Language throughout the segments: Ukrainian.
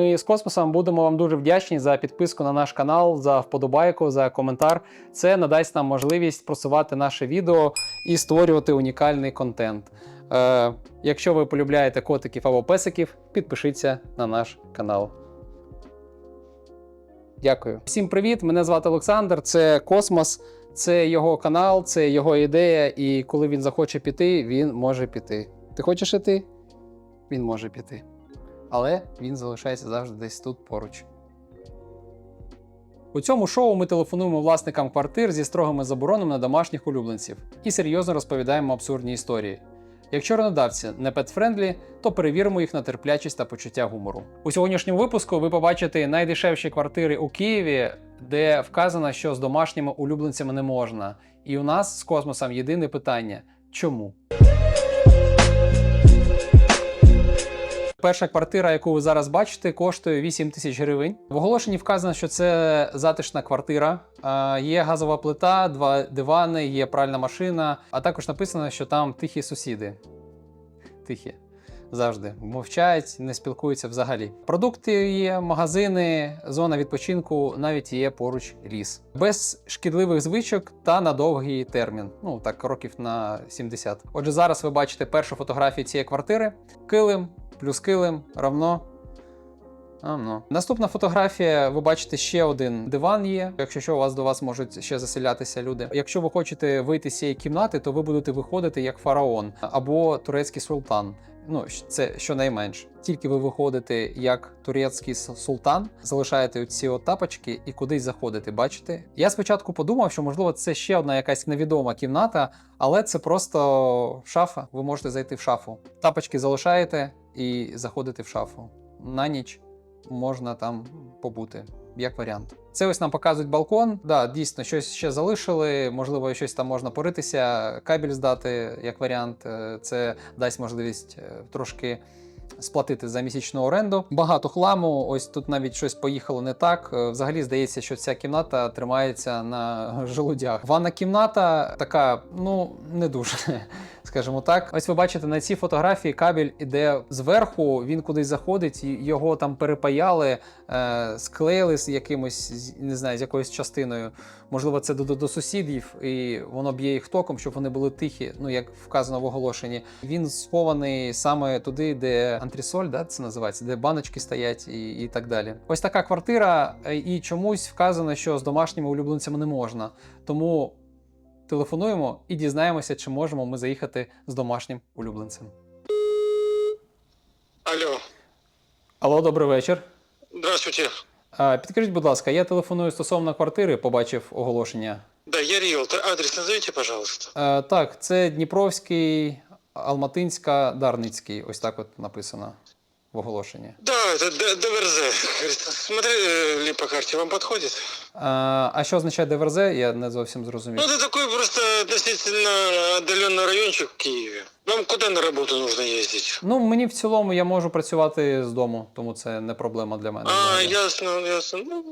Ми з космосом будемо вам дуже вдячні за підписку на наш канал, за вподобайку, за коментар. Це надасть нам можливість просувати наше відео і створювати унікальний контент. Е, якщо ви полюбляєте котиків або песиків, підпишіться на наш канал. Дякую. Всім привіт! Мене звати Олександр. Це Космос, це його канал, це його ідея. І коли він захоче піти, він може піти. Ти хочеш іти? Він може піти. Але він залишається завжди десь тут поруч. У цьому шоу ми телефонуємо власникам квартир зі строгими заборонами на домашніх улюбленців і серйозно розповідаємо абсурдні історії. Якщо ренодавці не петфрендлі, то перевіримо їх на терплячість та почуття гумору. У сьогоднішньому випуску ви побачите найдешевші квартири у Києві, де вказано, що з домашніми улюбленцями не можна. І у нас з космосом єдине питання: чому? Перша квартира, яку ви зараз бачите, коштує 8 тисяч гривень. В оголошенні вказано, що це затишна квартира. Є газова плита, два дивани, є пральна машина, а також написано, що там тихі сусіди. Тихі. Завжди мовчать, не спілкуються взагалі. Продукти є, магазини, зона відпочинку, навіть є поруч ліс. Без шкідливих звичок та на довгий термін. Ну так, років на 70. Отже, зараз ви бачите першу фотографію цієї квартири. Килим плюс килим равно. А, ну. Наступна фотографія, ви бачите, ще один диван є. Якщо що, у вас до вас можуть ще заселятися люди. Якщо ви хочете вийти з цієї кімнати, то ви будете виходити як фараон або турецький султан. Ну, це щонайменш. Тільки ви виходите як турецький султан, залишаєте ці тапочки і кудись заходите. Бачите? Я спочатку подумав, що можливо це ще одна якась невідома кімната, але це просто шафа. Ви можете зайти в шафу. Тапочки залишаєте і заходите в шафу. На ніч можна там побути. Як варіант, це ось нам показують балкон. Да, дійсно, щось ще залишили. Можливо, щось там можна поритися, кабель здати як варіант. Е, Це дасть можливість е, трошки сплатити за місячну оренду. Багато хламу. Ось тут навіть щось поїхало не так. Е, Взагалі здається, що ця кімната тримається на желудях. Ванна кімната така, ну не дуже. Скажімо так, ось ви бачите на цій фотографії кабель іде зверху, він кудись заходить, його там перепаяли, е, склеїли з якимось, не знаю, з якоюсь частиною. Можливо, це до, до, до сусідів, і воно б'є їх током, щоб вони були тихі, ну як вказано в оголошенні. Він схований саме туди, де антресоль, да, це називається, де баночки стоять і, і так далі. Ось така квартира, е, і чомусь вказано, що з домашніми улюбленцями не можна. Тому телефонуємо і дізнаємося, чи можемо ми заїхати з домашнім улюбленцем. Алло, Алло, добрий вечір. здравствуйте. А, Підкажіть, будь ласка, я телефоную стосовно квартири, побачив оголошення. Да, я риэлтор. Адрес назовите, пожалуйста. Е, так, це Дніпровський, Алматинська, Дарницький. Ось так от написано в оголошенні. Да, это Д- ДВРЗ. Говорит, Смотрели ли по карте, вам подходит? Е, а що означає ДВРЗ? Я не зовсім зрозумів. Ну, это такой просто относительно отдаленный райончик в Киеве. Вам куда на работу нужно ездить? Ну, мені в цілому я можу працювати з дому, тому це не проблема для мене. А, взагалі. ясно, ясно. Ну,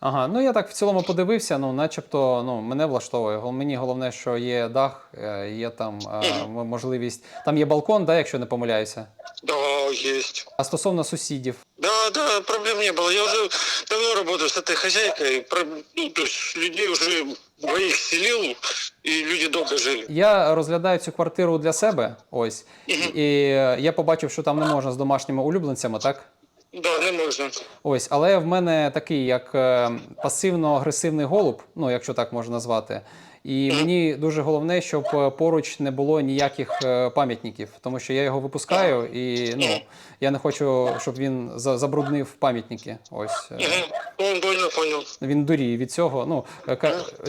Ага, ну я так в цілому подивився, ну начебто ну, мене влаштовує. Мені головне, що є дах, е, є там е, можливість. Там є балкон, да, якщо не помиляюся. да, есть. А стосовно сусідів, Да, да, проблем не было. Я уже давно работаю с этой хозяйкой. Про- Ну, то есть людей уже двоих селил, и люди долго жили. я розглядаю цю квартиру для себе. Ось, і е, я побачив, що там не можна з домашніми улюбленцями, так? Да, не можна. Ось, але в мене такий як е, пасивно-агресивний голуб, ну якщо так можна назвати. І мені дуже головне, щоб е, поруч не було ніяких е, пам'ятників, тому що я його випускаю, і ну я не хочу, щоб він забруднив пам'ятники. Ось понял. він дуріє від цього. Ну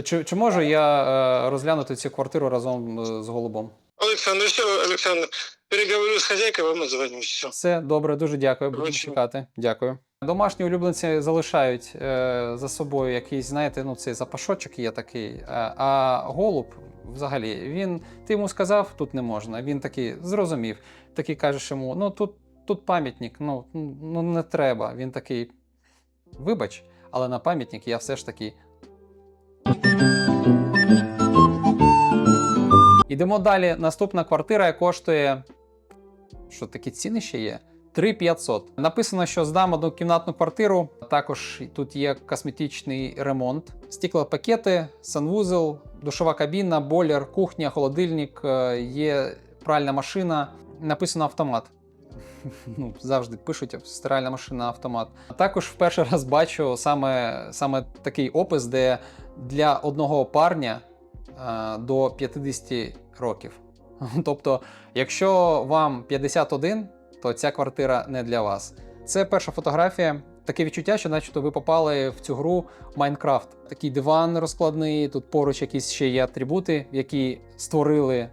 чи, чи можу я розглянути цю квартиру разом з голубом? Александр, все, Александр, переговорю с хозяйкой, вам отзвонюсь. Все. Все добре, дуже дякую. Буду Коротше. чекати. Дякую. Домашні улюбленці залишають е, за собою якийсь, знаєте, ну цей запашочок є такий. Е, а голуб, взагалі, він ти йому сказав, тут не можна. Він такий зрозумів. Такий кажеш йому: ну тут, тут пам'ятник, ну, ну не треба. Він такий. Вибач, але на пам'ятник я все ж таки. Ідемо далі. Наступна квартира коштує. Що такі ціни ще є? 3500. Написано, що здам одну кімнатну квартиру. Також тут є косметичний ремонт, стеклопакети, санвузел, душова кабіна, бойлер, кухня, холодильник, е, є пральна машина. Написано автомат. Ну, завжди пишуть стиральна машина автомат. Також в перший раз бачу саме, саме такий опис, де для одного парня до 50 років. Тобто, якщо вам 51, то ця квартира не для вас. Це перша фотографія. Таке відчуття, що начебто ви попали в цю гру Майнкрафт. Такий диван розкладний, тут поруч якісь ще є атрибути, які створили е,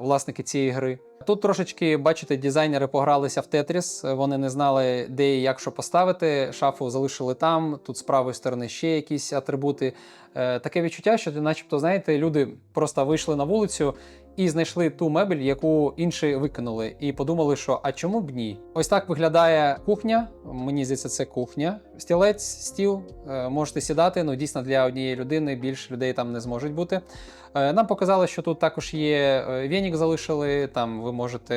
власники цієї гри. Тут трошечки, бачите, дизайнери погралися в Тетріс. Вони не знали, де і як що поставити. Шафу залишили там. Тут з правої сторони ще якісь атрибути. Е, таке відчуття, що, начебто, знаєте, люди просто вийшли на вулицю і знайшли ту мебель, яку інші викинули, і подумали, що а чому б ні? Ось так виглядає кухня. Мені здається, це кухня. Стілець, стіл. Е, можете сідати. Ну дійсно для однієї людини більше людей там не зможуть бути. Е, Нам показали, що тут також є е, венік залишили. Там ви можете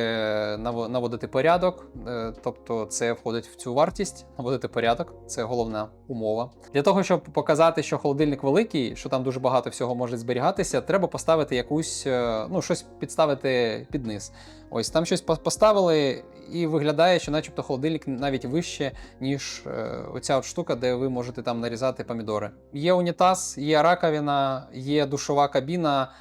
наво- наводити порядок, е, тобто це входить в цю вартість. Наводити порядок, це головна умова. Для того, щоб показати, що холодильник великий, що там дуже багато всього може зберігатися, треба поставити якусь, е, ну щось підставити під низ. Ось там щось поставили, і виглядає, що, начебто, холодильник навіть вище, ніж е, оця от штука, де ви можете там нарізати помідори. Є унітаз, є раковина, є душова кабіна,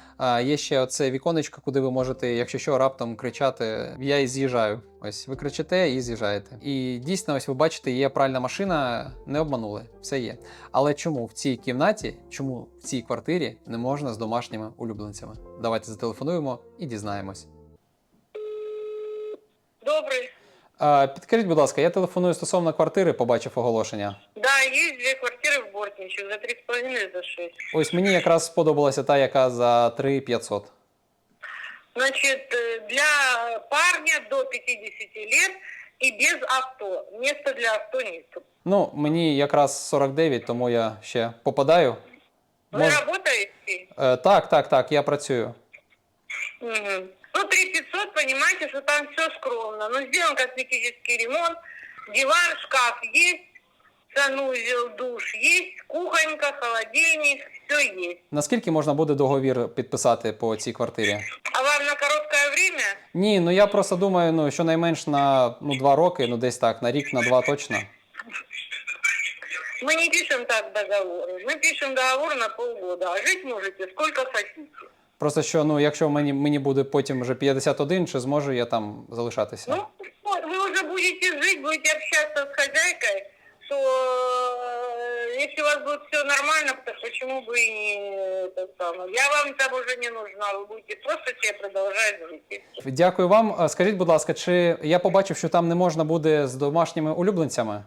є ще оце віконечко, куди ви можете, якщо що, раптом кричати: Я і з'їжджаю. Ось ви кричите і з'їжджаєте. І дійсно, ось ви бачите, є пральна машина, не обманули, все є. Але чому в цій кімнаті, чому в цій квартирі не можна з домашніми улюбленцями? Давайте зателефонуємо і дізнаємось. А, підкажіть, будь ласка, я телефоную стосовно квартири, побачив оголошення. Да, есть две квартиры в Бортничах за три с половиной за шесть. Ось мені якраз сподобалася та, яка за 3500. Значит, э, для парня до 50 лет и без авто. Места для авто нет. Ну, мені якраз 49, тому я ще попадаю. Вы Мож- работаете? Е, так, так, так, я працюю. Мгм. Ну, 3500, понимаете, что там все скромно. Но сделан косметический ремонт, диван, шкаф есть, санузел, душ есть, кухонька, холодильник, все есть. Наскільки можна буде договір підписати по цій квартирі? А вам на короткое время? Ні, ну я просто думаю, ну щонайменш на ну, 2 роки, ну десь так, на рік, на два точно. Мы не пишем так договоры. Мы пишем договор на полгода, а жить можете сколько хотите. Просто що, ну, якщо мені, мені буде потім вже 51, чи зможу я там залишатися? Ну, вот, вы уже будете жить, будете общаться с хозяйкой, то э, если у вас будет все нормально, то почему бы и не это самое. Я вам там уже не нужна, вы будете просто себе продолжать жить. и всё. Дякую вам. Е, Скажіть, будь ласка, чи я побачив, що там не можна буде з домашніми улюбленцями?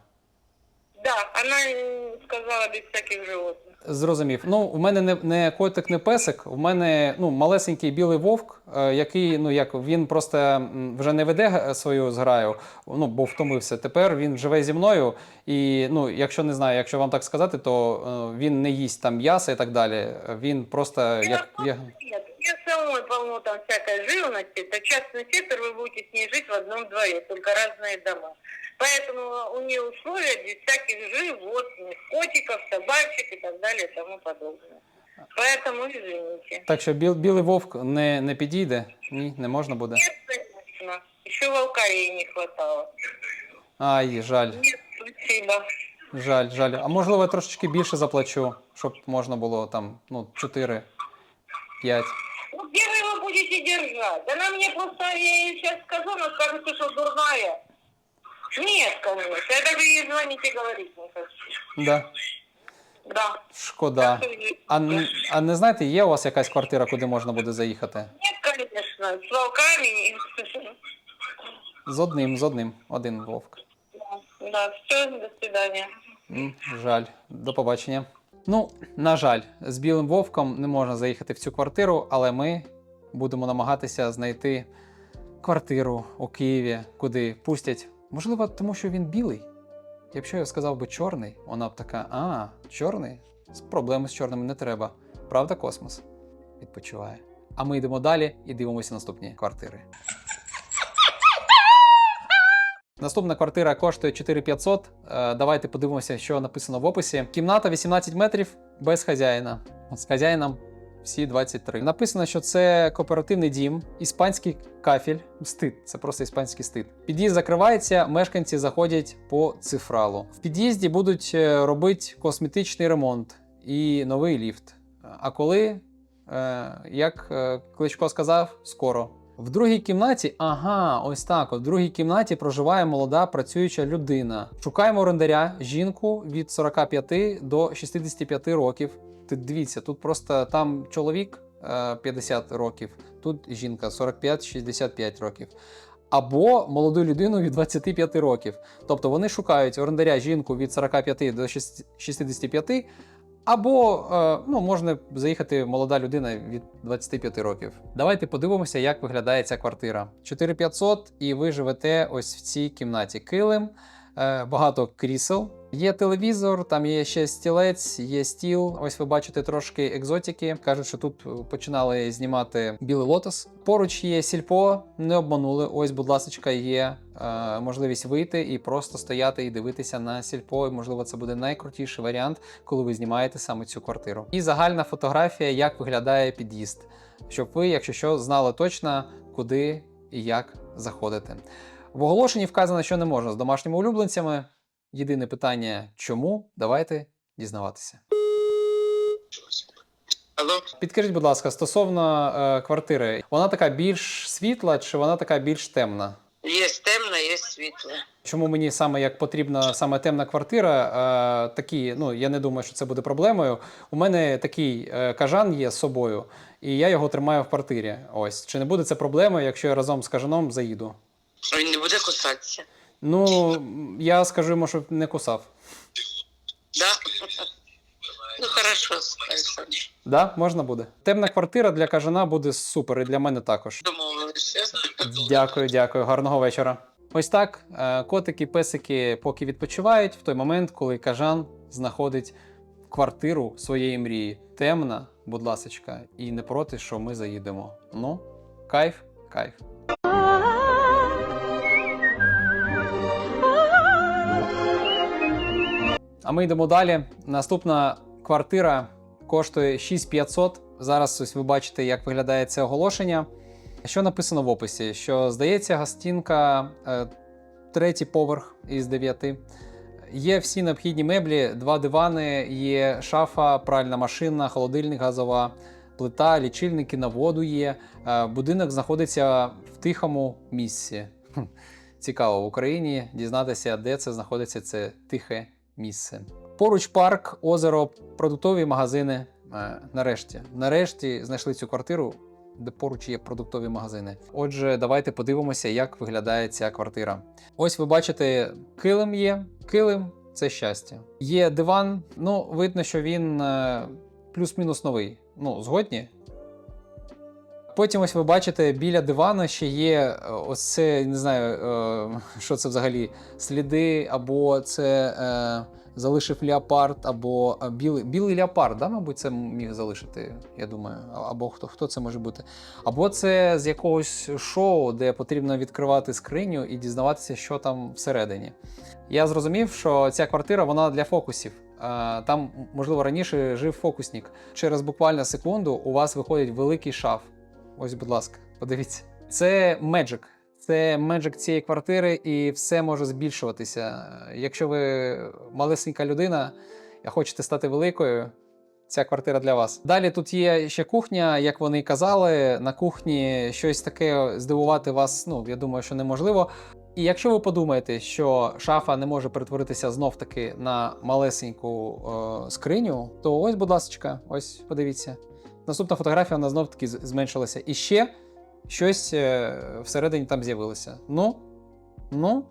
Да, она м, сказала без всяких животных. Зрозумів. Ну, в мене не, не котик, не песик, в мене ну, малесенький білий вовк, е, який ну як він просто м, вже не веде г- свою зграю, ну бо втомився. Тепер він живе зі мною. І ну, якщо не знаю, якщо вам так сказати, то е, він не їсть там м'яса і так далі. Він просто як. як... Нет, я самой полно там всякой живности. Это частный сектор, вы будете с ней жить в одном дворе, только разные дома. Поэтому у нее условия без всяких животных, котиков, собачек и так далее и тому подобное. Поэтому извините. Так що біл, білий вовк не, не підійде? Ні, не можна буде. Нет, конечно. Еще волка ей не хватало. Ай, жаль, Нет, спасибо. жаль, жаль. А можливо, я трошечки більше заплачу, щоб можна було там ну, 4, 5. Ну где вы его будете держать? Она мне просто, я ей сейчас скажу, она скажет, ты что, дурная? Нет, конечно. Я даже ей звонить и говорить не хочу. Да, Да. шкода. Так А, н- а не знаєте, є у вас якась квартира, куди можна буде заїхати? Нет, конечно, с волками. З одним, з одним, один вовк. Да, да, все, до свидания. М, Жаль, до побачення. Ну, на жаль, з білим вовком не можна заїхати в цю квартиру, але ми будемо намагатися знайти квартиру у Києві, куди пустять. Можливо, тому що він білий. Якщо я сказав би чорний, вона б така: а, чорний? Проблеми з чорним не треба. Правда, космос? Відпочиває. А ми йдемо далі і дивимося наступні квартири. Наступна квартира коштує 4500. Е, Давайте подивимося, що написано в описі. Кімната 18 метрів без хазяїна. З хазяїном всі 23. Написано, що це кооперативний дім, іспанський кафель. Стид, це просто іспанський стид. Під'їзд закривається, мешканці заходять по цифралу. В під'їзді будуть е, робити косметичний ремонт і новий ліфт. А коли, е, як е, Кличко сказав, скоро. В другій кімнаті, ага, ось так. В другій кімнаті проживає молода працююча людина. Шукаємо орендаря, жінку від 45 до 65 років. Ти дивіться, тут просто там чоловік е, 50 років, тут жінка 45-65 років. Або молоду людину від 25 років. Тобто вони шукають орендаря жінку від 45 до 65, або е, ну, можна заїхати молода людина від 25 років. Давайте подивимося, як виглядає ця квартира. 4500 і ви живете ось в цій кімнаті. Килим, е, багато крісел. Є телевізор, там є ще стілець, є стіл. Ось ви бачите трошки екзотики. Кажуть, що тут починали знімати білий лотос. Поруч є сільпо, не обманули. Ось, будь ласка, є е, можливість вийти і просто стояти і дивитися на сільпо. І, можливо, це буде найкрутіший варіант, коли ви знімаєте саме цю квартиру. І загальна фотографія, як виглядає під'їзд, щоб ви, якщо що, знали точно, куди і як заходити. В оголошенні вказано, що не можна з домашніми улюбленцями. Єдине питання, чому? Давайте дізнаватися. Алло? Підкажіть, будь ласка, стосовно е, квартири, вона така більш світла чи вона така більш темна? Есть темно, есть светло. Чому мені саме як потрібна саме темна квартира? Е, такі, ну я не думаю, що це буде проблемою. У мене такий е, кажан є з собою, і я його тримаю в квартирі. Ось чи не буде це проблемою, якщо я разом з кажаном заїду? Він не буде кусатися. Ну я скажу йому, щоб не кусав. Да? Ну хорошо, Олександр. Да, можна буде. Темна квартира для кажана буде супер, і для мене також. Домовилися. Дякую, дякую. Гарного вечора. Ось так. е, Котики, песики поки відпочивають в той момент, коли кажан знаходить квартиру своєї мрії. Темна, будь ласочка, і не проти, що ми заїдемо. Ну, кайф, кайф. А ми йдемо далі. Наступна квартира коштує 6500. Зараз ось ви бачите, як виглядає це оголошення. Що написано в описі? Що здається, гостінка е, третій поверх із дев'яти. Є всі необхідні меблі, два дивани, є шафа, пральна машина, холодильник, газова плита, лічильники на воду є. Е, Будинок знаходиться в тихому місці. Цікаво в Україні дізнатися, де це знаходиться це тихе місце. Поруч парк, озеро, продуктові магазини. Е, Нарешті, нарешті знайшли цю квартиру, де поруч є продуктові магазини. Отже, давайте подивимося, як виглядає ця квартира. Ось ви бачите, килим є. Килим це щастя. Є диван. Ну, видно, що він е, плюс-мінус новий. Ну, згодні. Потім ось ви бачите, біля дивана ще є е, ось це, не знаю, е, що це взагалі, сліди, або це е, залишив леопард, або білий, білий леопард, да, мабуть, це міг залишити, я думаю. Або хто, хто це може бути. Або це з якогось шоу, де потрібно відкривати скриню і дізнаватися, що там всередині. Я зрозумів, що ця квартира вона для фокусів. Там, можливо, раніше жив фокусник. Через буквально секунду у вас виходить великий шаф. Ось, будь ласка, подивіться. Це Magic. Це Magic цієї квартири, і все може збільшуватися. Якщо ви малесенька людина і хочете стати великою, ця квартира для вас. Далі тут є ще кухня, як вони й казали. На кухні щось таке здивувати вас, ну я думаю, що неможливо. І якщо ви подумаєте, що шафа не може перетворитися знов таки на малесеньку е, скриню, то ось, будь ласка, ось подивіться. Наступна фотографія вона знов таки зменшилася. І ще щось е, всередині там з'явилося. Ну, ну,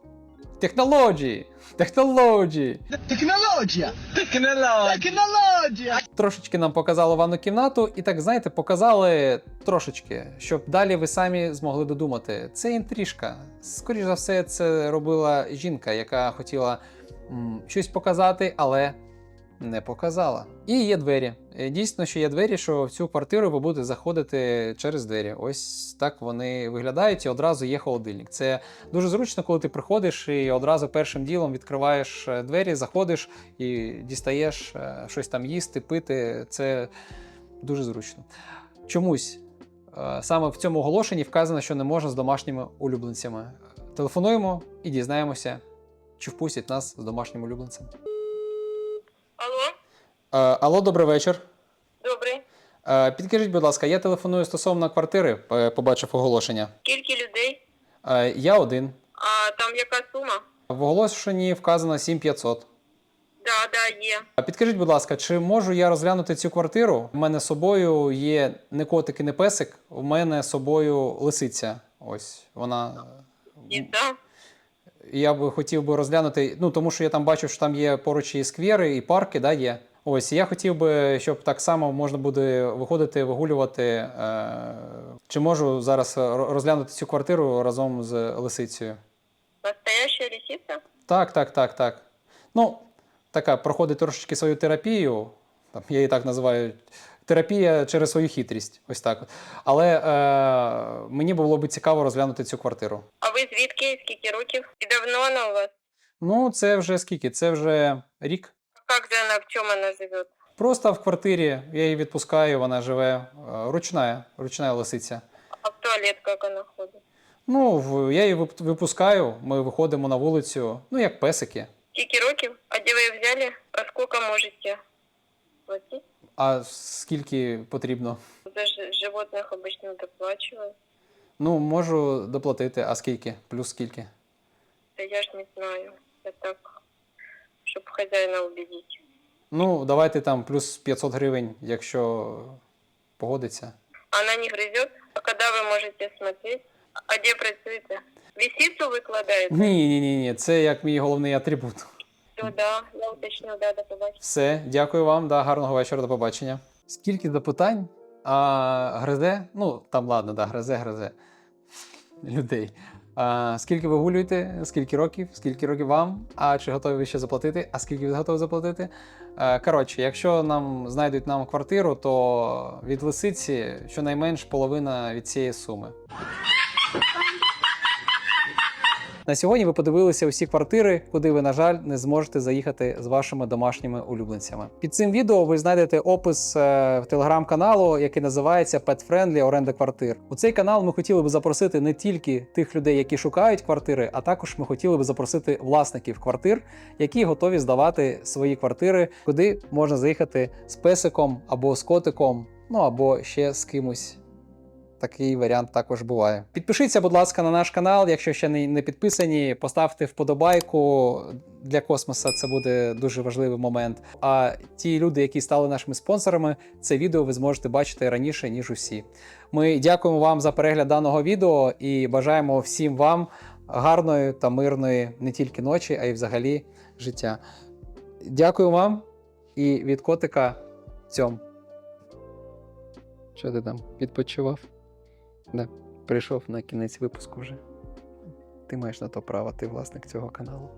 технології! Технології! Технологія! Технологія! Технологія! Трошечки нам показали ванну кімнату, і так, знаєте, показали трошечки, щоб далі ви самі змогли додумати. Це інтрижка. Скоріше за все, це робила жінка, яка хотіла м, щось показати, але не показала. І є двері. Е, Дійсно, що є двері, що в цю квартиру ви будете заходити через двері. Ось так вони виглядають, і одразу є холодильник. Це дуже зручно, коли ти приходиш і одразу першим ділом відкриваєш е, двері, заходиш і дістаєш е, щось там їсти, пити. Це дуже зручно. Чомусь саме в цьому оголошенні вказано, що не можна з домашніми улюбленцями. Телефонуємо і дізнаємося, чи впустять нас з домашнім улюбленцем. Алло, Е, добрий вечір. добрий. Е, Підкажіть, будь ласка, я телефоную стосовно квартири, е, побачив оголошення. Скільки людей? Я один. А там яка сума? В оголошенні вказано 7500. Да, да, є. А підкажіть, будь ласка, чи можу я розглянути цю квартиру? У мене з собою є не котик і не песик, у мене з собою лисиця. Ось вона. І да. Я би хотів би розглянути, ну тому що я там бачив, що там є поруч і сквери, і парки, да, є. Ось я хотів би, щоб так само можна буде виходити, вигулювати. Е, чи можу зараз розглянути цю квартиру разом з лисицею? Настоящая лисица? Так, так, так, так. Ну, така проходить трошечки свою терапію. Там, я її так називаю. Терапія через свою хитрість. Ось так. Але е, мені було б цікаво розглянути цю квартиру. А ви звідки? Скільки років? І давно вона у вас? Ну, це вже скільки? Це вже рік. Как же она, в чем она живет? Просто в квартирі я її відпускаю, вона живе е, ручна, ручна лисиця. А в туалет как она ходит? Ну, в- я її вип- випускаю, ми виходимо на вулицю, ну як песики. Скільки років? А де ви її взяли? А сколько можете платить? А скільки потрібно? За ж- животных обычно доплачивают. Ну, можу доплатити, а скільки? Плюс скільки? Да я ж не знаю. Я так, чтобы хозяина убедить. Ну, давайте там плюс 500 гривень, якщо погодиться. Она не грызет? А когда вы можете смотреть? А где працюєте? Висицу викладаєте? Ні, ні, ні, ні, це як мій головний атрибут. Все, да, я уточню, да, до побачення. Все, дякую вам, да, гарного вечора, до побачення. Скільки запитань, а гризе, ну там ладно, да, гризе, гризе людей. Скільки ви гулюєте, скільки років, скільки років вам, а чи готові ви ще заплатити, а скільки ви готові заплатити? Коротше, якщо нам знайдуть нам квартиру, то від лисиці щонайменш половина від цієї суми. На сьогодні ви подивилися усі квартири, куди ви, на жаль, не зможете заїхати з вашими домашніми улюбленцями. Під цим відео ви знайдете опис е, телеграм-каналу, який називається Pet Friendly оренда квартир. У цей канал ми хотіли би запросити не тільки тих людей, які шукають квартири, а також ми хотіли би запросити власників квартир, які готові здавати свої квартири, куди можна заїхати з песиком або з котиком, ну або ще з кимось. Такий варіант також буває. Підпишіться, будь ласка, на наш канал, якщо ще не, підписані. Поставте вподобайку. Для космоса це буде дуже важливий момент. А ті люди, які стали нашими спонсорами, це відео ви зможете бачити раніше, ніж усі. Ми дякуємо вам за перегляд даного відео і бажаємо всім вам гарної та мирної не тільки ночі, а й взагалі життя. Дякую вам і від котика цьом. Що ти там відпочивав? Да, прийшов на кінець випуску вже. Ти маєш на то право, ти власник цього каналу.